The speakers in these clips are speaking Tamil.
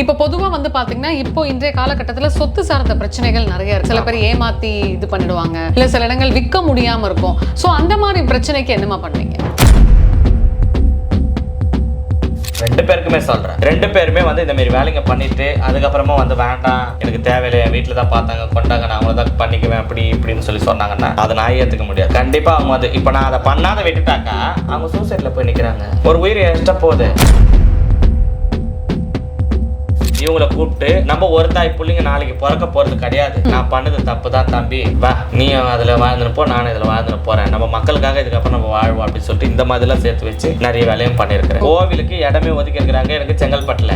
இப்போ பொதுவா வந்து பாத்தீங்கன்னா இப்போ இன்றைய காலகட்டத்துல சொத்து சார்ந்த பிரச்சனைகள் நிறைய இருக்கு. சில பேர் ஏமாத்தி இது பண்ணிடுவாங்க. இல்ல சில இடங்கள் விற்க முடியாம இருக்கும். சோ அந்த மாதிரி பிரச்சனைக்கு என்னமா பண்ணுவீங்க? ரெண்டு பேருக்குமே சொல்றேன். ரெண்டு பேருமே வந்து இந்த மாதிரி வேலைங்க பண்ணிட்டு அதுக்கப்புறமா வந்து வேண்டாம் எனக்கு தேவையில்லை வீட்டில் தான் பார்த்தாங்க கொண்டாங்க நான் அவங்கள தான் பண்ணிக்குவேன் அப்படி இப்படின்னு சொல்லி சொன்னாங்கன்னா அதை நான் ஏற்றுக்க முடியாது. கண்டிப்பாக அவங்க வந்து இப்போ நான் அதை பண்ணாத விட்டுட்டாக்கா அவங்க சூசைடில் போய் நிற்கிறாங்க ஒரு உயிர் எஷ்ட போகுது இவங்கள கூப்பிட்டு நம்ம ஒரு தாய் பிள்ளைங்க நாளைக்கு பிறக்க போறது கிடையாது. நான் பண்ணது தப்பு தான் தம்பி. வா நீ அதுல வாழ்ந்துட்டு போ நானும் இதுல வாழ்ந்துட்டு போறேன். நம்ம மக்களுக்காக இதுக்கப்புறம் நம்ம வாழ்வோம் அப்படின்னு சொல்லிட்டு இந்த மாதிரிலாம் சேர்த்து வச்சு நிறைய வேலையும் பண்ணியிருக்கிறேன். கோவிலுக்கு இடமே ஒதுக்கி இருக்கிறாங்க எனக்கு செங்கல்பட்டுல.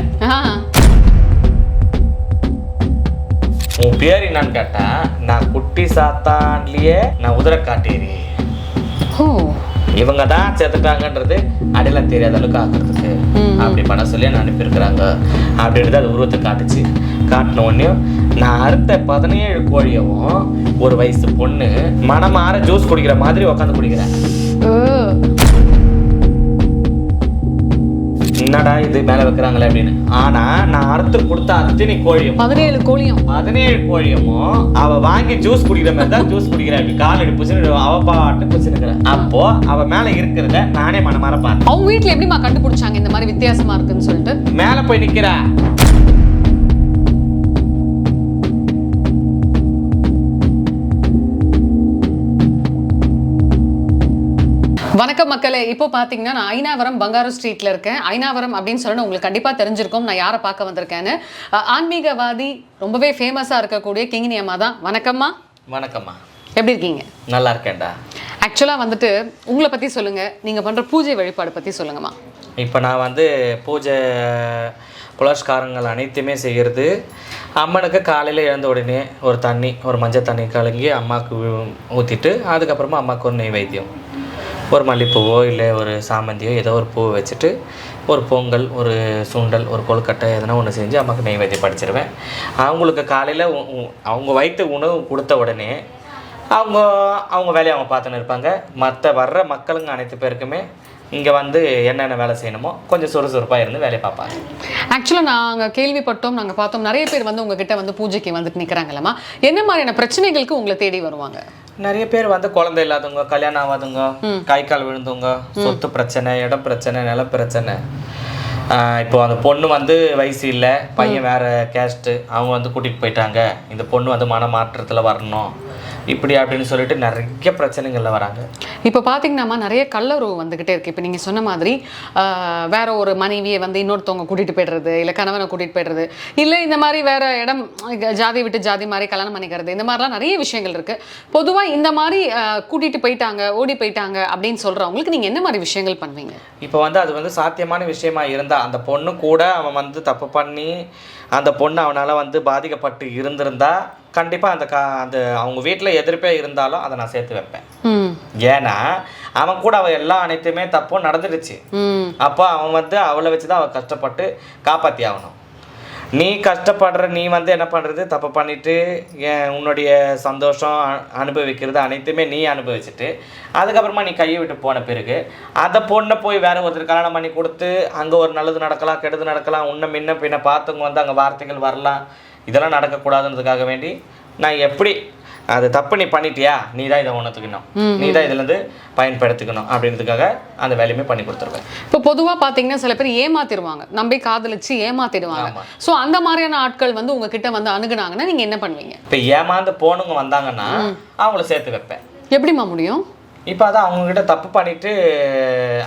உன் பேர் என்னன்னு கேட்டா நான் குட்டி சாத்தான்லயே நான் உதிரை காட்டேரி ஓ. இவங்க தான் செத்துட்டாங்கன்றது அடையாளம் தெரியாத அளவுக்கு ஆக்குறதுக்கு. அப்படி பண்ண சொல்லி நான் அனுப்பியிருக்கிறாங்க. அப்படின்றது அது உருவத்தை காட்டுச்சு. காட்டின உடனே நான் அறுத்த பதினேழு கோழியவும் ஒரு வயசு பொண்ணு மனமாற ஜூஸ் குடிக்கிற மாதிரி உட்காந்து குடிக்கிறேன். என்னடா இது மேல வைக்கிறாங்களே அப்படின்னு. ஆனா நான் அறுத்து கொடுத்த அத்தனை கோழியும் பதினேழு கோழியும். பதினேழு கோழியமும் அவ வாங்கி ஜூஸ் குடிக்கிற மாதிரி தான் ஜூஸ் குடிக்கிறா. இப்படி கால் அடி புச்சுன்னு அவ பாட்டு புச்சுனுக்கிறேன் அப்போ அவ மேல இருக்கிறத நானே மனமாற பார்த்தேன். அவங்க வீட்ல எப்படிமா கண்டுபிடிச்சாங்க இந்த மாதிரி வித்தியாசமா இருக்குன்னு சொல்லிட்டு? மேல போய் நிக்கிறா. வணக்கம் மக்களே. இப்போ பார்த்தீங்கன்னா நான் ஐநாவரம் பங்காரு ஸ்ட்ரீட்ல இருக்கேன். ஐநாவரம் அப்படின்னு சொல்லணும் உங்களுக்கு கண்டிப்பாக தெரிஞ்சிருக்கும். நான் யாரை பார்க்க வந்திருக்கேன்னு. ஆன்மீகவாதி ரொம்பவே ஃபேமஸாக இருக்கக்கூடிய கிங்கினி அம்மா தான். வணக்கம்மா. வணக்கம்மா. எப்படி இருக்கீங்க? நல்லா இருக்கேன்டா. ஆக்சுவலாக வந்துட்டு உங்களை பற்றி சொல்லுங்கள் நீங்கள் பண்ணுற பூஜை வழிபாடு பற்றி சொல்லுங்கம்மா. இப்போ நான் வந்து பூஜை புலஸ்காரங்கள் அனைத்துமே செய்கிறது அம்மனுக்கு காலையில் எழுந்த உடனே ஒரு தண்ணி ஒரு மஞ்சள் தண்ணி கலங்கி அம்மாவுக்கு ஊற்றிட்டு அதுக்கப்புறமா அம்மாவுக்கு ஒரு நெய்வேத்தியம். ஒரு மல்லிகைப்பூவோ இல்லை ஒரு சாமந்தியோ ஏதோ ஒரு பூ வச்சுட்டு ஒரு பொங்கல் ஒரு சுண்டல் ஒரு கொழுக்கட்டை எதனா ஒன்று செஞ்சு அம்மாவுக்கு நெய்வேத்தியம் படிச்சிருவேன். அவங்களுக்கு காலையில் அவங்க வயிற்று உணவு கொடுத்த உடனே அவங்க அவங்க வேலையை அவங்க பார்த்துன்னு இருப்பாங்க. மற்ற வர்ற மக்களுங்க அனைத்து பேருக்குமே இங்கே வந்து என்னென்ன வேலை செய்யணுமோ கொஞ்சம் சுறுசுறுப்பாக இருந்து வேலையை பார்ப்பாங்க. ஆக்சுவலாக நாங்கள் கேள்விப்பட்டோம் நாங்கள் பார்த்தோம் நிறைய பேர் வந்து உங்ககிட்ட வந்து பூஜைக்கு வந்துட்டு நிற்கிறாங்களம்மா என்ன மாதிரியான பிரச்சனைகளுக்கு உங்களை தேடி வருவாங்க? நிறைய பேர் வந்து குழந்தை இல்லாதவங்க கல்யாணம் ஆகாதவங்க கை கால் விழுந்தவங்க சொத்து பிரச்சனை இடம் பிரச்சனை நில பிரச்சனை. இப்போ அந்த பொண்ணு வந்து வயசு இல்லை பையன் வேற கேஸ்ட்டு அவங்க வந்து கூட்டிகிட்டு போயிட்டாங்க. இந்த பொண்ணு வந்து மன மாற்றத்தில் வரணும். இப்படி அப்படின்னு சொல்லிட்டு நிறைய பிரச்சனைகள்ல வராங்க. இப்போ பார்த்தீங்கன்னாம்மா நிறைய கள்ளருவு வந்துக்கிட்டே இருக்கு. இப்போ நீங்கள் சொன்ன மாதிரி வேற ஒரு மனைவியை வந்து இன்னொருத்தவங்க கூட்டிகிட்டு போயிடுறது இல்லை கணவனை கூட்டிகிட்டு போயிடுறது இல்லை இந்த மாதிரி வேற இடம் ஜாதி விட்டு ஜாதி மாதிரி கல்யாணம் பண்ணிக்கிறது இந்த மாதிரிலாம் நிறைய விஷயங்கள் இருக்கு. பொதுவாக இந்த மாதிரி கூட்டிட்டு போயிட்டாங்க ஓடி போயிட்டாங்க அப்படின்னு சொல்றவங்களுக்கு நீங்கள் என்ன மாதிரி விஷயங்கள் பண்ணுவீங்க? இப்போ வந்து அது வந்து சாத்தியமான விஷயமா இருந்தா அந்த பொண்ணு கூட அவன் வந்து தப்பு பண்ணி அந்த பொண்ணு அவனால் வந்து பாதிக்கப்பட்டு இருந்திருந்தா கண்டிப்பாக அந்த கா அந்த அவங்க வீட்டில் எதிர்ப்பே இருந்தாலும் அதை நான் சேர்த்து வைப்பேன். ஏன்னா அவன் கூட அவன் எல்லா அனைத்துமே தப்பும் நடந்துடுச்சு. அப்போ அவன் வந்து அவளை வச்சு தான் அவன் கஷ்டப்பட்டு காப்பாற்றி ஆகணும் நீ கஷ்டப்படுற நீ வந்து என்ன பண்ணுறது தப்பு பண்ணிவிட்டு என் உன்னுடைய சந்தோஷம் அனுபவிக்கிறது அனைத்துமே நீ அனுபவிச்சுட்டு அதுக்கப்புறமா நீ கையை விட்டு போன பிறகு அதை பொண்ணை போய் வேற ஒருத்தர் கல்யாணம் பண்ணி கொடுத்து அங்கே ஒரு நல்லது நடக்கலாம் கெடுது நடக்கலாம் உன்னை முன்ன பின்ன பார்த்தவங்க வந்து அங்கே வார்த்தைகள் வரலாம் இதெல்லாம் நடக்கக்கூடாதுன்றதுக்காக வேண்டி நான் எப்படி அது தப்பு நீ பண்ணிட்டியா? நீ தான் இதை உணர்த்துக்கணும். நீ தான் இதுலேருந்து பயன்படுத்திக்கணும் அப்படின்றதுக்காக அந்த வேலையுமே பண்ணி கொடுத்துருவேன். இப்போ பொதுவாக பார்த்தீங்கன்னா சில பேர் ஏமாத்திடுவாங்க. நம்பி காதலிச்சு ஏமாத்திடுவாங்க. ஸோ அந்த மாதிரியான ஆட்கள் வந்து உங்ககிட்ட வந்து அணுகுனாங்கன்னா நீங்கள் என்ன பண்ணுவீங்க? இப்போ ஏமாந்து போனவங்க வந்தாங்கன்னா அவங்கள சேர்த்து வைப்பேன். எப்படிம்மா முடியும்? இப்போ அதான் அவங்கக்கிட்ட தப்பு பண்ணிட்டு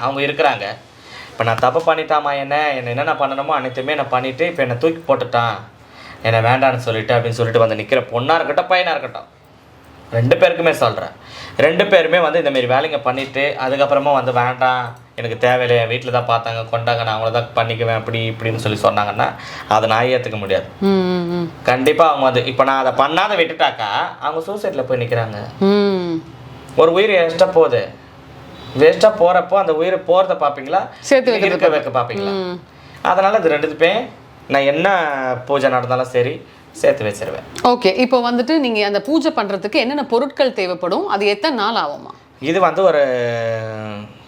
அவங்க இருக்கிறாங்க. இப்போ நான் தப்பு பண்ணிட்டாமா என்ன? என்ன என்னென்ன பண்ணணுமோ அனைத்துமே நான் பண்ணிட்டு இப்போ என்னை தூக்கி போட்டுட்டான். என்னை வேண்டான்னு சொல்லிட்டு அப்படின்னு சொல்லிட்டு வந்து நிற்கிற பொண்ணாக இருக்கட்டும் பையனாக இருக்கட்டும். ரெண்டு பேருக்குமே சொல்கிறேன் ரெண்டு பேருமே வந்து இந்த மாதிரி வேலைங்க பண்ணிட்டு அதுக்கப்புறமா வந்து வேண்டாம் எனக்கு தேவையில்லை என் வீட்டில் தான் பார்த்தாங்க கொண்டாங்க நான் அவங்கள தான் பண்ணிக்குவேன் அப்படி இப்படின்னு சொல்லி சொன்னாங்கன்னா அதை நான் ஏற்றுக்க முடியாது. கண்டிப்பாக அவங்க வந்து இப்போ நான் அதை பண்ணாத விட்டுட்டாக்கா அவங்க சூசைட்டில் போய் நிற்கிறாங்க ஒரு உயிர் வேஸ்ட்டாக போகுது வேஸ்ட்டாக போகிறப்போ அந்த உயிர் போகிறத பார்ப்பீங்களா? சேர்த்து இருக்க வைக்க பார்ப்பீங்களா. அதனால் இது ரெண்டுத்துப்பே நான் என்ன பூஜை நடந்தாலும் சரி சேர்த்து வச்சிருவேன். ஓகே இப்போ வந்துட்டு நீங்க அந்த பூஜை பண்றதுக்கு என்னென்ன பொருட்கள் தேவைப்படும்? அது எத்தனை நாள் ஆகுமா? இது வந்து ஒரு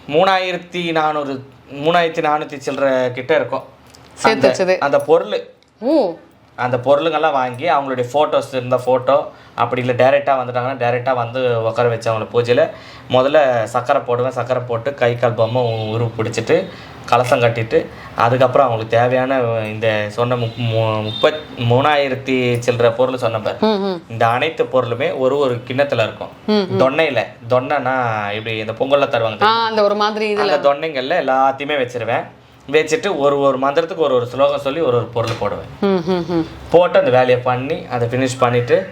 மூணாயிரத்தி நானூறு மூணாயிரத்தி நானூற்றி சில்லற கிட்ட இருக்கும். சேர்த்து வச்சது. அந்த பொருள். ஓ அந்த பொருளுங்கெல்லாம் வாங்கி அவங்களுடைய ஃபோட்டோஸ் இருந்த ஃபோட்டோ அப்படி இல்லை டேரெக்டாக வந்துட்டாங்கன்னா டேரெக்டாக வந்து உட்கார வச்சு அவங்கள பூஜையில். முதல்ல சக்கரை போடுவேன் சக்கரை போட்டு கை கால் பொம்மை உரு பிடிச்சிட்டு கலசம் கட்டிட்டு அதுக்கப்புறம் அவங்களுக்கு தேவையான இந்த சொன்ன முப் முப்பத் மூணாயிரத்தி சில்லற பொருள் சொன்ன பாரு. ம் ம். இந்த அனைத்து பொருளுமே ஒரு ஒரு கிண்ணத்தில் இருக்கும். தொன்னையில் தொன்னைனா இப்படி இந்த பொங்கல்ல தருவாங்க? அந்த ஒரு மாதிரி இதுல. அந்த தொன்னைங்கள்ல எல்லாத்தையுமே வச்சிருவேன். வச்சுட்டு ஒரு ஒரு மந்திரத்துக்கு ஒரு ஒரு ஸ்லோகம் சொல்லி ஒரு ஒரு பொருள் போடுவேன். போட்டு அந்த வேலையை பண்ணி அதை ஃபினிஷ் பண்ணிவிட்டு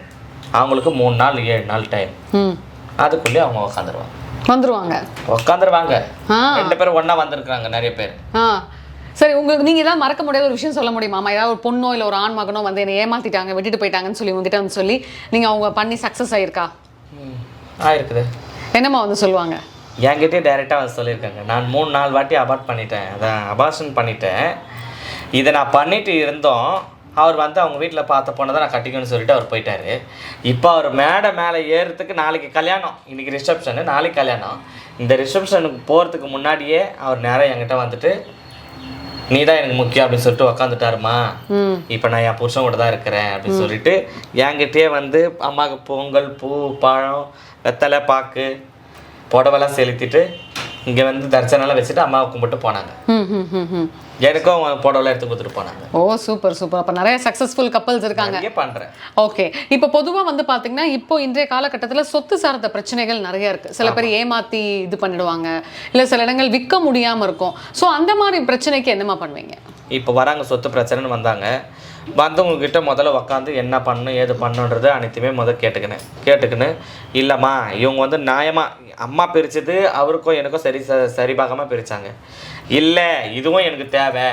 அவங்களுக்கு மூணு நாள் ஏழு நாள் டைம் ம். அதுக்குள்ளேயே அவங்க உக்காந்துருவாங்க. வந்துருவாங்க. உக்காந்துருவாங்க. ஆ. ரெண்டு பேரும் ஒன்றா வந்திருக்காங்க நிறைய பேர். சரி உங்களுக்கு நீங்க ஏதாவது மறக்க முடியாத ஒரு விஷயம் சொல்ல முடியுமா? ஏதாவது ஒரு பொண்ணோ இல்ல ஒரு ஆண் மகனோ வந்து என்னை ஏமாத்திட்டாங்க விட்டுட்டு போயிட்டாங்கன்னு சொல்லி உங்ககிட்ட வந்து சொல்லி நீங்க அவங்க பண்ணி சக்சஸ் ஆயிருக்கா? ஆயிருக்குது. என்னம்மா வந்து சொல்லுவாங்க? என்கிட்டயே டைரெக்டாக வந்து சொல்லியிருக்காங்க. நான் மூணு நாலு வாட்டி அபார்ட் பண்ணிட்டேன். அதான் அபார்ஷன் பண்ணிட்டேன். இதை நான் பண்ணிட்டு இருந்தோம். அவர் வந்து அவங்க வீட்டில் பார்த்த பொண்ணை தான் நான் கட்டிக்கணும்னு சொல்லிட்டு அவர் போயிட்டாரு. இப்போ அவர் மேடை மேலே ஏறுறதுக்கு நாளைக்கு கல்யாணம். இன்னைக்கு ரிசப்ஷனு நாளைக்கு கல்யாணம். இந்த ரிசப்ஷனுக்கு போகிறதுக்கு முன்னாடியே அவர் நேராக என்கிட்ட வந்துட்டு நீ தான் எனக்கு முக்கியம் அப்படின்னு சொல்லிட்டு உக்காந்துட்டாருமா. இப்போ நான் என் புருஷன் கூட தான் இருக்கிறேன் அப்படின்னு சொல்லிட்டு என்கிட்டயே வந்து அம்மாவுக்கு பொங்கல் பூ பழம் வெத்தலை பாக்கு புடவெல்லாம் செலுத்திட்டு இங்கே வந்து தர்ச்சனெல்லாம் வச்சுட்டு அம்மாவை கும்பிட்டு போனாங்க. எனக்கும் புடவெல்லாம் எடுத்து கொடுத்துட்டு போனாங்க. ஓ சூப்பர் சூப்பர். அப்ப நிறைய சக்சஸ்ஃபுல் கப்பல்ஸ் இருக்காங்க. பண்ணுறேன் ஓகே இப்போ பொதுவா வந்து பாத்தீங்கன்னா இப்போ இன்றைய காலகட்டத்துல சொத்து சார்ந்த பிரச்சனைகள் நிறைய இருக்கு. சில பேர் ஏமாத்தி இது பண்ணிடுவாங்க. இல்ல சில இடங்கள் விற்க முடியாம இருக்கும். சோ அந்த மாதிரி பிரச்சனைக்கு என்னமா பண்ணுவீங்க? இப்போ வராங்க சொத்து பிரச்சனைன்னு வந்தாங்க. வந்தவங்க கிட்ட முதல்ல உக்காந்து என்ன பண்ணணும் ஏது பண்ணணுன்றது அனைத்துமே முதல் கேட்டுக்கினேன். கேட்டுக்கின்னு. இல்லைம்மா இவங்க வந்து நியாயமாக அம்மா பிரித்தது அவருக்கும் எனக்கும் சரி ச சரிபாகமாக பிரித்தாங்க இல்லை இதுவும் எனக்கு தேவை.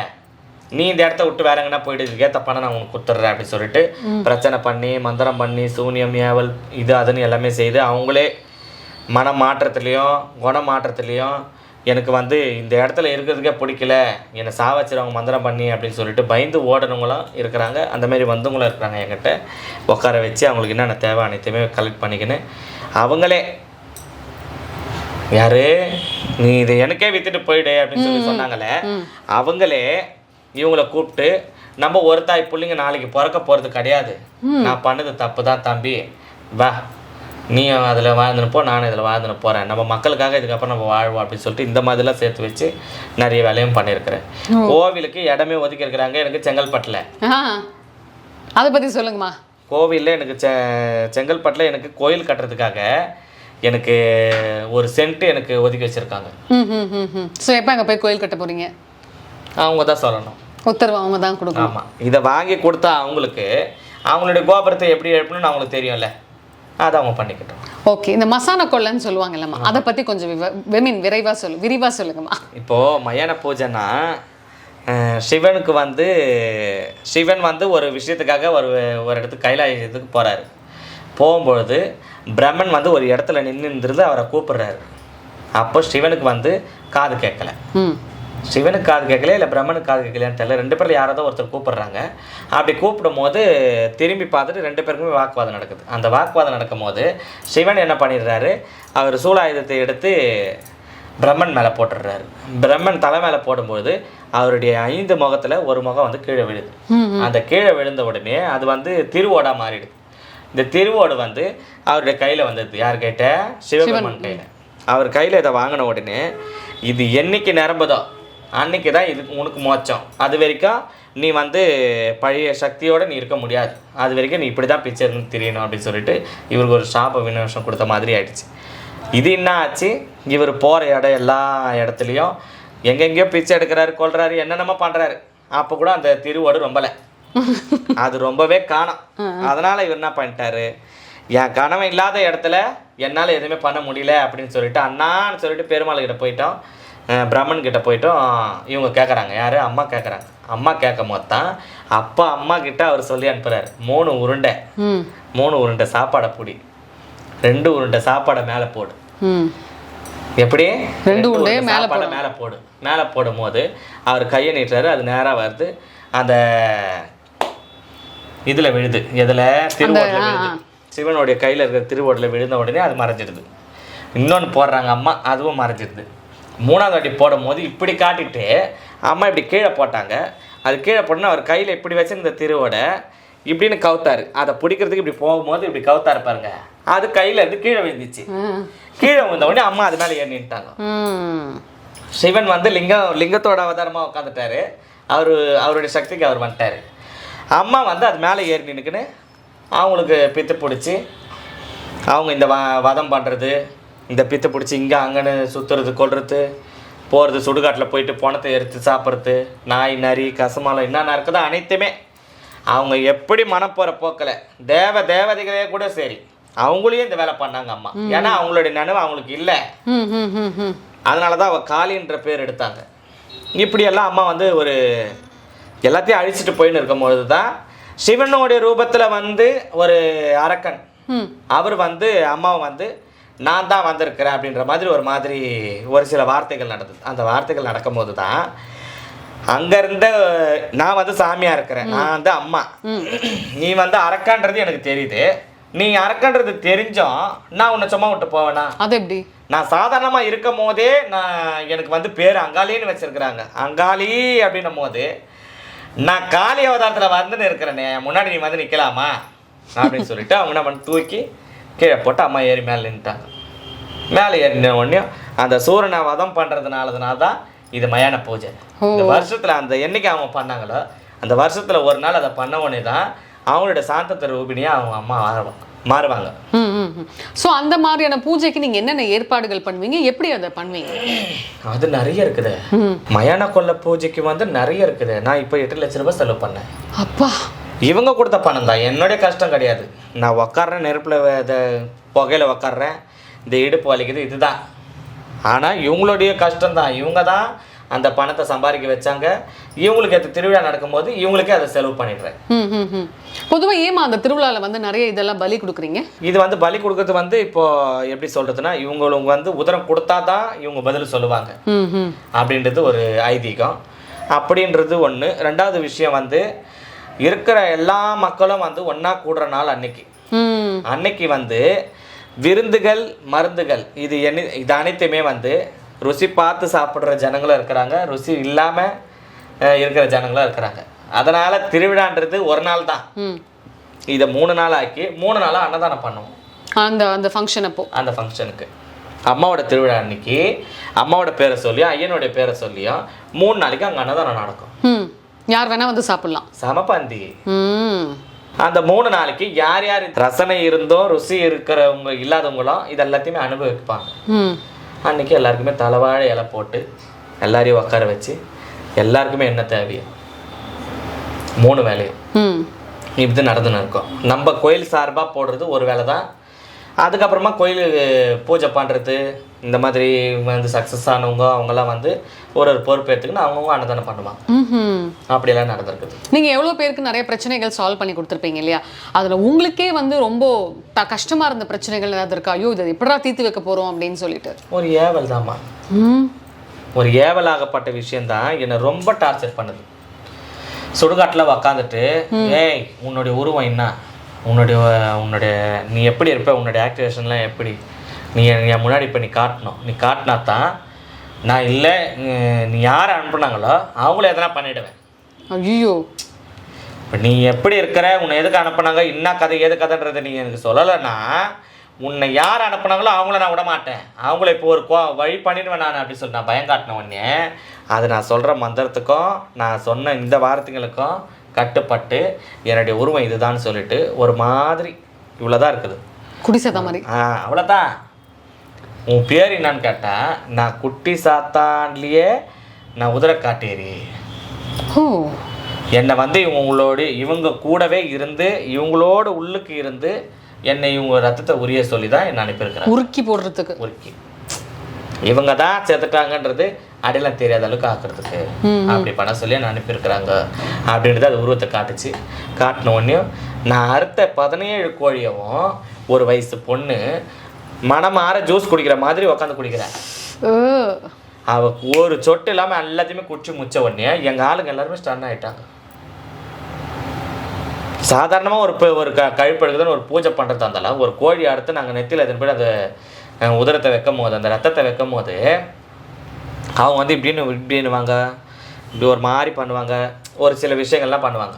நீ இந்த இடத்த விட்டு வேற எங்கன்னா போயிட்டு பணம் நான் உனக்கு கொடுத்துட்றேன் அப்படின்னு சொல்லிட்டு பிரச்சனை பண்ணி மந்திரம் பண்ணி சூனியம் ஏவல் இது அதுன்னு எல்லாமே செய்து அவங்களே மன மாற்றத்துலேயும் குண மாற்றத்துலேயும் எனக்கு வந்து இந்த இடத்துல இருக்கிறதுக்கே பிடிக்கல. என்னை சாவச்சிருவாங்க மந்திரம் பண்ணி அப்படின்னு சொல்லிட்டு பயந்து ஓடுனவங்களும் இருக்கிறாங்க. அந்த மாதிரி வந்தவங்களும் இருக்கிறாங்க என்கிட்ட. உட்கார வச்சு அவங்களுக்கு என்னென்ன தேவை அனைத்தையுமே கலெக்ட் பண்ணிக்கின்னு அவங்களே யாரு? நீ இதை எனக்கே வித்துட்டு போயிடு அப்படின்னு சொல்லி சொன்னாங்களே. அவங்களே இவங்கள கூப்பிட்டு நம்ம ஒரு தாய் பிள்ளைங்க நாளைக்கு பிறக்க போகிறது கிடையாது. நான் பண்ணது தப்பு தான் தம்பி. வா. நீ அதில் வாழ்ந்துன்னு போ நானும் இதில் வாழ்ந்துன்னு போகிறேன் நம்ம மக்களுக்காக இதுக்கப்புறம் நம்ம வாழ்வோம் அப்படின்னு சொல்லிட்டு இந்த மாதிரிலாம் சேர்த்து வச்சு நிறைய வேலையும் பண்ணியிருக்கிறேன். கோவிலுக்கு இடமே ஒதுக்கி இருக்கிறாங்க. எனக்கு செங்கல்பட்டில். அதை பத்தி சொல்லுங்கம்மா. கோவிலில் எனக்கு செ செங்கல்பட்டில் எனக்கு கோயில் கட்டுறதுக்காக எனக்கு ஒரு சென்ட் எனக்கு ஒதுக்கி வச்சுருக்காங்க. ஸோ எப்போ அங்கே போய் கோயில் கட்ட போறீங்க? அவங்க தான் சொல்லணும். உத்தரவு அவங்க தான் கொடுக்கணும். ஆமாம் இதை வாங்கி கொடுத்தா அவங்களுக்கு அவங்களுடைய கோபுரத்தை எப்படி எழுப்பணும்னு அவங்களுக்கு தெரியும்ல. அதை அவங்க பண்ணிக்கிட்டோம். ஓகே இந்த மசானா கொள்ளைன்னு சொல்லுவாங்கல்லம்மா அதை பத்தி கொஞ்சம் விவ மீன் விரைவா சொல்லு விரிவா சொல்லுங்கம்மா. இப்போது மயான பூஜைனா சிவனுக்கு வந்து சிவன் வந்து ஒரு விஷயத்துக்காக ஒரு ஒரு இடத்துக்கு கைலாயத்துக்கு போகிறாரு போகும்பொழுது பிரம்மன் வந்து ஒரு இடத்துல நின்று இருந்திருந்து அவரை கூப்பிடுறாரு. அப்போ சிவனுக்கு வந்து காது கேட்கல. சிவனுக்கு காது கேட்கல இல்லை பிரம்மனுக்கு காது கேட்கலையான்னு தெரியல. ரெண்டு பேர்ல யாராவது ஒருத்தர் கூப்பிடுறாங்க. அப்படி கூப்பிடும் போது திரும்பி பார்த்துட்டு ரெண்டு பேருக்குமே வாக்குவாதம் நடக்குது. அந்த வாக்குவாதம் நடக்கும் போது சிவன் என்ன பண்ணிடுறாரு? அவர் சூலாயுதத்தை எடுத்து பிரம்மன் மேலே போட்டுடுறாரு. பிரம்மன் தலை மேலே போடும்போது அவருடைய ஐந்து முகத்தில் ஒரு முகம் வந்து கீழே விழுது. அந்த கீழே விழுந்த உடனே அது வந்து திருவோடா மாறிடுது. இந்த திருவோடு வந்து அவருடைய கையில் வந்தது. யார் கிட்ட சிவபெருமான் கையில். அவர் கையில் இதை வாங்கின உடனே இது என்னைக்கு நிரம்புதோ அன்னைக்கு தான் இது உனக்கு மோச்சம் அது வரைக்கும் நீ வந்து பழைய சக்தியோடு நீ இருக்க முடியாது. அது வரைக்கும் நீ இப்படி தான் பிச்சை இருந்து தெரியணும் அப்படின்னு சொல்லிட்டு இவருக்கு ஒரு சாப விமோசம் கொடுத்த மாதிரி ஆயிடுச்சு. இது என்ன ஆச்சு? இவர் போகிற இடம் எல்லா இடத்துலையும் எங்கெங்கேயோ பிச்சை எடுக்கிறாரு கொள்றாரு என்னென்னமோ பண்ணுறாரு அப்போ கூட அந்த திருவோடு ரொம்பலை. அது ரொம்பவே காணோம். அதனால இவர் என்ன பண்ணிட்டாரு? என் கணவன் இல்லாத இடத்துல என்னால் எதுவுமே பண்ண முடியல அப்படின்னு சொல்லிட்டு அண்ணான்னு சொல்லிட்டு பெருமாள் கிட்ட போயிட்டோம். பிரம்மன் கிட்ட போயிட்டோம். இவங்க கேட்குறாங்க யாரு? அம்மா கேட்குறாங்க அம்மா கேட்கும் போது தான் அப்பா அம்மா கிட்ட அவர் சொல்லி அனுப்புறாரு. மூணு உருண்டை. மூணு உருண்டை சாப்பாடை பொடி. ரெண்டு உருண்டை சாப்பாடை மேலே போடு. எப்படி? ரெண்டு உருண்டையை மேல சாப்பாடை மேலே போடு. மேலே போடும்போது அவர் கையை நீட்டுறாரு. அது நேராக வருது. அந்த இதில் விழுது. எதில்? திருவோட்டில் விழுது. சிவனுடைய கையில் இருக்கிற திருவோட்டில் விழுந்த உடனே அது மறைஞ்சிடுது இன்னொன்று போடுறாங்க அம்மா அதுவும் மறைஞ்சிடுது மூணாவது வாட்டி போடும் போது இப்படி காட்டிட்டு அம்மா இப்படி கீழே போட்டாங்க. அது கீழே போட்டுன்னு அவர் கையில் இப்படி வச்சிருந்த திருவோட இப்படின்னு கவுத்தாரு. அதை பிடிக்கிறதுக்கு இப்படி போகும்போது இப்படி கவுத்தாரு பாருங்க. அது கையில் இருந்து கீழே விழுந்துச்சு. கீழே விழுந்த உடனே அம்மா அது மேலே ஏறி நின்ட்டாங்க ம். சிவன் வந்து லிங்கம் லிங்கத்தோட அவதாரமாக உட்காந்துட்டாரு அவர் அவருடைய சக்திக்கு அவர் வந்துட்டாரு. அம்மா வந்து அது மேலே ஏறி நின்றுக்குன்னு அவங்களுக்கு பித்து பிடிச்சி அவங்க இந்த வ வதம் பண்ணுறது இந்த பித்து பிடிச்சி இங்கே அங்கன்னு சுற்றுறது கொள்றது போகிறது சுடுகாட்டில் போயிட்டு பணத்தை எடுத்து சாப்பிட்றது நாய் நரி கசமாலம் என்னென்ன இருக்குதோ அனைத்துமே அவங்க எப்படி மனம் போகிற போக்கில். தேவ தேவதைகளே கூட சரி. அவங்களையும் இந்த வேலை பண்ணாங்க அம்மா. ஏன்னா அவங்களுடைய நினைவு அவங்களுக்கு இல்லை. அதனால தான் அவள் காளின்ற பேர் எடுத்தாங்க. இப்படியெல்லாம் அம்மா வந்து ஒரு எல்லாத்தையும் அழிச்சிட்டு போயின்னு இருக்கும்பொழுது தான் சிவனுடைய ரூபத்தில் வந்து ஒரு அரக்கன். அவர் வந்து அம்மாவை வந்து நான் தான் வந்திருக்கிறேன் அப்படின்ற மாதிரி ஒரு மாதிரி ஒரு சில வார்த்தைகள் நடந்தது. அந்த வார்த்தைகள் நடக்கும்போது தான் அங்கேருந்த நான் வந்து சாமியாக இருக்கிறேன். நான் வந்து அம்மா. நீ வந்து அரக்கான்றது எனக்கு தெரியுது. நீ அரக்கன்றது தெரிஞ்சும் நான் உன்னை சும்மா விட்டு போவேனா? அது எப்படி? நான் சாதாரணமாக இருக்கும் போதே நான் எனக்கு வந்து பேர் அங்காளின்னு வச்சிருக்கிறாங்க. அங்காளி அப்படின்னும் போது நான் காளி அவதாரத்தில் வந்துன்னு இருக்கிறேனே முன்னாடி நீ வந்து நிற்கலாமா அப்படின்னு சொல்லிட்டு அவங்க என்ன பண்ணி தூக்கி கீழே போட்டு அம்மா ஏறி மேலே நின்ட்டாங்க மேலே ஏறின உடனே அந்த சூரனை வதம் பண்ணுறதுனாலதுனால தான் இது மயான பூஜை. இந்த வருஷத்தில் அந்த என்னைக்கு அவங்க பண்ணாங்களோ அந்த வருஷத்தில் ஒரு நாள் அதை பண்ண உடனே தான் அவங்களோட சாந்தத்தை ரூபினியாக அவங்க அம்மா மாறுவாங்க மாறுவாங்க. ஸோ அந்த மாதிரியான பூஜைக்கு நீங்க என்னென்ன ஏற்பாடுகள் பண்ணுவீங்க? எப்படி அதை பண்ணுவீங்க? அது நிறைய இருக்குது. மயான கொல்ல பூஜைக்கு வந்து நிறைய இருக்குது. நான் இப்போ எட்டு லட்ச ரூபாய் செலவு பண்ணேன். அப்பா. இவங்க கொடுத்த பணம் தான். என்னுடைய கஷ்டம் கிடையாது. நான் உக்காடுறேன் நெருப்பில் இதை புகையில் உக்காடுறேன் இந்த இடுப்பு வலிக்குது இதுதான். ஆனால் இவங்களுடைய கஷ்டம் தான். இவங்க தான் அந்த பணத்தை சம்பாதிக்க வச்சாங்க. இவங்களுக்கு ஏற்ற திருவிழா நடக்கும்போது இவங்களுக்கே அதை செலவு பண்ணிடுறேன். பொதுவாக ஏமா அந்த திருவிழாவில் வந்து நிறைய இதெல்லாம் பலி கொடுக்குறீங்க? இது வந்து பலி கொடுக்கறது வந்து இப்போ எப்படி சொல்றதுன்னா இவங்களுக்கு வந்து உதரம் கொடுத்தா தான் இவங்க பதில் சொல்லுவாங்க. அப்படின்றது ஒரு ஐதீகம். அப்படின்றது ஒன்று ரெண்டாவது விஷயம் வந்து இருக்கிற எல்லா மக்களும் வந்து ஒன்றா கூடுற நாள் அன்னைக்கு. அன்னைக்கு வந்து விருந்துகள் மருந்துகள் இது என்ன இது அனைத்துமே வந்து ருசி பார்த்து சாப்பிட்ற ஜனங்களும் இருக்கிறாங்க. ருசி இல்லாமல் இருக்கிற ஜனங்களும் இருக்கிறாங்க. அதனால் திருவிழான்றது ஒரு நாள் தான். இதை மூணு நாள் ஆக்கி மூணு நாளாக அன்னதானம் பண்ணுவோம். அந்த அந்த ஃபங்க்ஷன் அப்போ? அந்த ஃபங்க்ஷனுக்கு அம்மாவோட திருவிழா அன்னைக்கு அம்மாவோட பேரை சொல்லியும் ஐயனுடைய பேரை சொல்லியும் மூணு நாளைக்கு அங்கே அன்னதானம் நடக்கும். யார் வேணா வந்து சாப்பிடலாம். சமபந்தி. அந்த மூணு நாளைக்கு யார் யார் ரசனை இருந்தோ ருசி இருக்கிறவங்க இல்லாதவங்களும் இது எல்லாத்தையுமே அனுபவிப்பாங்க ம் அன்னைக்கு எல்லாருக்குமே தலைவாழை இலை போட்டு எல்லாரையும் உட்கார வச்சு எல்லாருக்குமே என்ன தேவையோ மூணு வேலையும் இப்படி நடந்துன்னு இருக்கோம். நம்ம கோயில் சார்பாக போடுறது ஒரு வேலை தான் அதுக்கப்புறமா கோயில் பூஜை பண்ணுறது இந்த மாதிரி வந்து சக்ஸஸ் ஆனவங்க அவங்கெல்லாம் வந்து ஒரு ஒரு பொறுப்பு எடுத்துக்கின்னு அவங்கவுங்க அன்னதானம் பண்ணுவாங்க. அப்படியெல்லாம் நடந்திருக்குது. நீங்க எவ்வளோ பேருக்கு நிறைய பிரச்சனைகள் சால்வ் பண்ணி கொடுத்துருப்பீங்க இல்லையா? அதுல உங்களுக்கே வந்து ரொம்ப த கஷ்டமா இருந்த பிரச்சனைகள் ஏதாவது இருக்கா? ஐயோ இதை எப்படா தீர்த்து வைக்க போறோம் அப்படின்னு சொல்லிட்டு. ஒரு ஏவல் தாம்மா ம். ஒரு ஏவலாகப்பட்ட விஷயந்தான் என்னை ரொம்ப டார்ச்சர் பண்ணுது. சுடுகாட்டில் உக்காந்துட்டு ஏய் உன்னுடைய உருவம் என்ன? உன்னுடைய உன்னுடைய நீ எப்படி இருப்ப? உன்னுடைய ஆக்டிவேஷன்லாம் எப்படி? நீ என் முன்னாடி இப்போ நீ காட்டணும். நீ காட்டினா தான் நான் இல்லை நீ யாரை அனுப்புனாங்களோ அவங்கள எதனா பண்ணிடுவேன். ஐயோ. இப்போ நீ எப்படி இருக்கிற உன்னை எதுக்கு அனுப்புனாங்க என்ன கதை எது கதைன்றதை நீ எனக்கு சொல்லலைன்னா உன்னை யார் அனுப்புனாங்களோ அவங்கள நான் விட மாட்டேன் அவங்கள இப்போ ஒரு கோ வழி பண்ணிடுவேன் நான் அப்படி சொல்லி நான் பயம் காட்டின உடனே அது நான் சொல்கிற மந்திரத்துக்கும் நான் சொன்ன இந்த வார்த்தைகளுக்கும் கட்டுப்பட்டு என்னுடைய உருவம் இதுதான்னு சொல்லிட்டு ஒரு மாதிரி இவ்வளோதான் இருக்குது. குடி சேர்த்த மாதிரி. ஆ அவ்வளோதான் உன் பேர் என்னன்னு கேட்டால் நான் குட்டி சாத்தான்லேயே நான் உதிரை காட்டேரி ஓ என்னை வந்து இவங்களோடு இவங்க கூடவே இருந்து இவங்களோட உள்ளுக்கு இருந்து என்னை இவங்க ரத்தத்தை உரிய சொல்லி தான் என்னை அனுப்பியிருக்கிறாங்க. உருக்கி போடுறதுக்கு. உருக்கி. இவங்க தான் செத்துட்டாங்கன்றது அடையாளம் தெரியாத அளவுக்கு ஆக்குறதுக்கு. அப்படி பண்ண சொல்லி என்னை அனுப்பியிருக்கிறாங்க. அப்படின்றது அது உருவத்தை காட்டுச்சு. காட்டின உடனே நான் அறுத்த பதினேழு கோழியவும் ஒரு வயசு பொண்ணு மனமாற ஜூஸ் குடிக்கிற மாதிரி உட்காந்து குடிக்கிறேன் ஓ. அவ ஒரு சொட்டு இல்லாமல் எல்லாத்தையுமே குடிச்சு முச்ச உடனே எங்கள் ஆளுங்க எல்லாருமே ஸ்டன் ஆயிட்டாங்க. சாதாரணமாக ஒரு ஒரு க கழிப்பு எடுக்குதுன்னு ஒரு பூஜை பண்ணுறதா இருந்தாலும் ஒரு கோழி அறுத்து நாங்கள் நெத்தியில் எதுன்னு போய் அந்த அஹ், உதரத்தை வைக்கும் போது அந்த ரத்தத்தை வைக்கும் போது அவங்க வந்து இப்படின்னு இப்படின்னுவாங்க. இப்படி ஒரு மாதிரி பண்ணுவாங்க. ஒரு சில விஷயங்கள்லாம் பண்ணுவாங்க.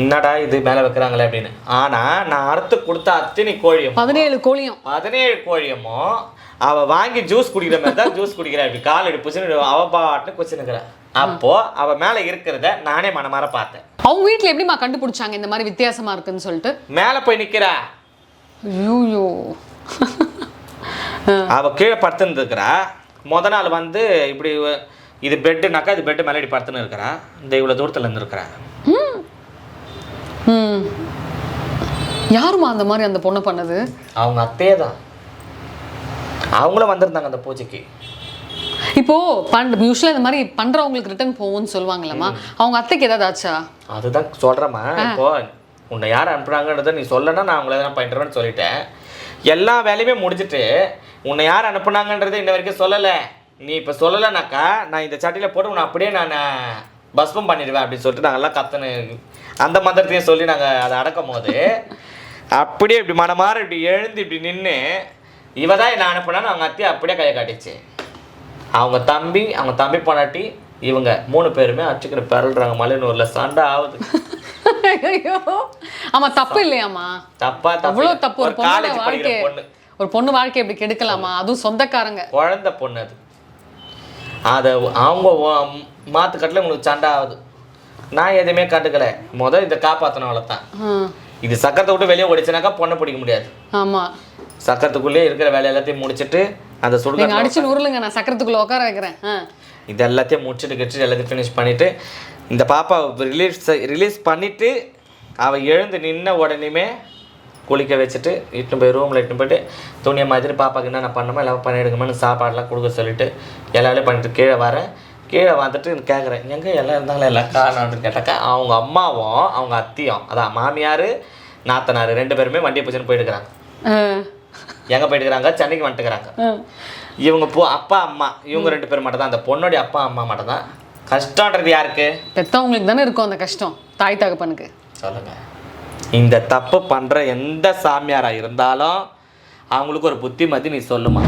என்னடா இது மேலே வைக்கிறாங்களே அப்படின்னு. ஆனால் நான் அறுத்து கொடுத்த அத்தனை கோழியும் பதினேழு கோழியும். பதினேழு கோழியமும் அவ வாங்கி ஜூஸ் குடிக்கிற மாதிரி தான் ஜூஸ் குடிக்கிறா. இப்படி கால் எடுப்புச்சுன்னு அவ பாட்டுன்னு குச்சினுக்கிறா அப்போ அவ மேல இருக்கிறத நானே மனமார பார்த்தேன். அவங்க வீட்ல எப்படிம்மா கண்டுபிடிச்சாங்க இந்த மாதிரி வித்தியாசமா இருக்குன்னு சொல்லிட்டு? மேல போய் நிக்கிறா. ஐயோ அவ கீழே படுத்துன்னு இருக்கிறா முத நாள் வந்து இப்படி இது பெட்டுனாக்கா இது பெட்டு மேலே இப்படி படுத்துன்னு இருக்கிறா. இந்த இவ்வளோ தூரத்தில் இருந்து இருக்கிறா ம். யாரும்மா அந்த மாதிரி அந்த பொண்ணை பண்ணது? அவங்க அத்தையே தான் அவங்களும் வந்திருந்தாங்க அந்த பூஜைக்கு. இப்போ பண் யூஸ்வலாக இந்த மாதிரி பண்றவங்களுக்கு ரிட்டர்ன் போகும்னு சொல்லுவாங்கல்லம்மா. அவங்க அத்தைக்கு ஏதாவது ஆச்சா? அதுதான் சொல்கிறேம்மா இப்போ உன்னை யார் அனுப்புனாங்கன்றதை நீ சொல்லனா நான் அவங்கள எதனா பண்ணிடுவேன்னு சொல்லிட்டேன். எல்லா வேலையுமே முடிஞ்சிட்டு உன்னை யார் அனுப்புனாங்கன்றதை இன்ன வரைக்கும் சொல்லலை. நீ இப்போ சொல்லலைனாக்கா நான் இந்த சட்டியில் போட்டு உன்னை அப்படியே நான் பஸ்பம் பண்ணிடுவேன் அப்படின்னு சொல்லிட்டு நாங்கள்லாம் கத்தனு அந்த மந்திரத்தையும் சொல்லி நாங்கள் அதை அடக்கும் போது அப்படியே இப்படி மனமாற இப்படி எழுந்து இப்படி நின்று இவ தான் என்னை அனுப்புனான்னு அவங்க அத்தையை அப்படியே கையை காட்டிச்சு. அவங்க தம்பி அவங்க தம்பி பொண்டாட்டி இவங்க மூணு பேருமே அச்சுக்கிற பிறல்றாங்க மலையனூரில் சண்டை ஆகுது. ஆமா தப்பு இல்லையாம்மா? தப்பா தப்பு அவ்வளவு தப்பு. ஒரு படிக்கிற வாழ்க்கை பொண்ணு. ஒரு பொண்ணு வாழ்க்கை இப்படி கெடுக்கலாமா? அதுவும் சொந்தக்காரங்க. குழந்தை பொண்ணு அது. அதை அவங்க மாத்துக்கட்டில் உங்களுக்கு சண்டை ஆகுது. நான் எதுவுமே கண்டுக்கல. முத இதை காப்பாற்றணும் அவ்வளோதான் ம், இது சக்கரத்தை விட்டு வெளியே ஓடிச்சுனாக்கா பொண்ணை பிடிக்க முடியாது. ஆமா. சக்கரத்துக்குள்ளேயே இருக்கிற வேலை எல்லாத்தையும் முடிச்சிட்டு அந்த சுடுகாடு அடிச்சு நுருளுங்க நான் சக்கரத்துக்குள்ள உட்கார வைக்கிறேன். இது எல்லாத்தையும் முடிச்சுட்டு கிடிச்சிட்டு எல்லாத்தையும் ஃபினிஷ் பண்ணிவிட்டு இந்த பாப்பா ரிலீஸ் ரிலீஸ் பண்ணிவிட்டு அவள் எழுந்து நின்ன உடனேமே குளிக்க வச்சுட்டு இட்டுன்னு போய் ரூமில் இட்டுன்னு போயிட்டு துணியை மாதிரி பாப்பாக்கு என்னென்ன பண்ணணுமோ எல்லாம் பண்ணிடுங்கம்னு சாப்பாடெல்லாம் கொடுக்க சொல்லிட்டு எல்லா வேலையும் பண்ணிட்டு கீழே வரேன் கீழே வந்துட்டு கேட்குறேன் எங்கே எல்லாம் இருந்தாங்களா எல்லாம் காரணம்னு கேட்டாக்கா அவங்க அம்மாவும் அவங்க அத்தியும் அதான் மாமியார் நாத்தனார் ரெண்டு பேருமே வண்டியை பிடிச்சின்னு போயிட்டுக்கிறாங்க. எங்கே போயிட்டுக்கிறாங்க சென்னைக்கு வந்துட்டுக்கிறாங்க. இவங்க போ அப்பா அம்மா இவங்க ரெண்டு பேர் மட்டும் தான் அந்த பொண்ணுடைய அப்பா அம்மா மட்டும் தான் கஷ்டன்றது யாருக்கு? பெத்தவங்களுக்கு தானே இருக்கும் அந்த கஷ்டம் தாய் தகப்பனுக்கு. சொல்லுங்க. இந்த தப்பு பண்ற எந்த சாமியாரா இருந்தாலும் அவங்களுக்கு ஒரு புத்திமதி நீ சொல்லுமா?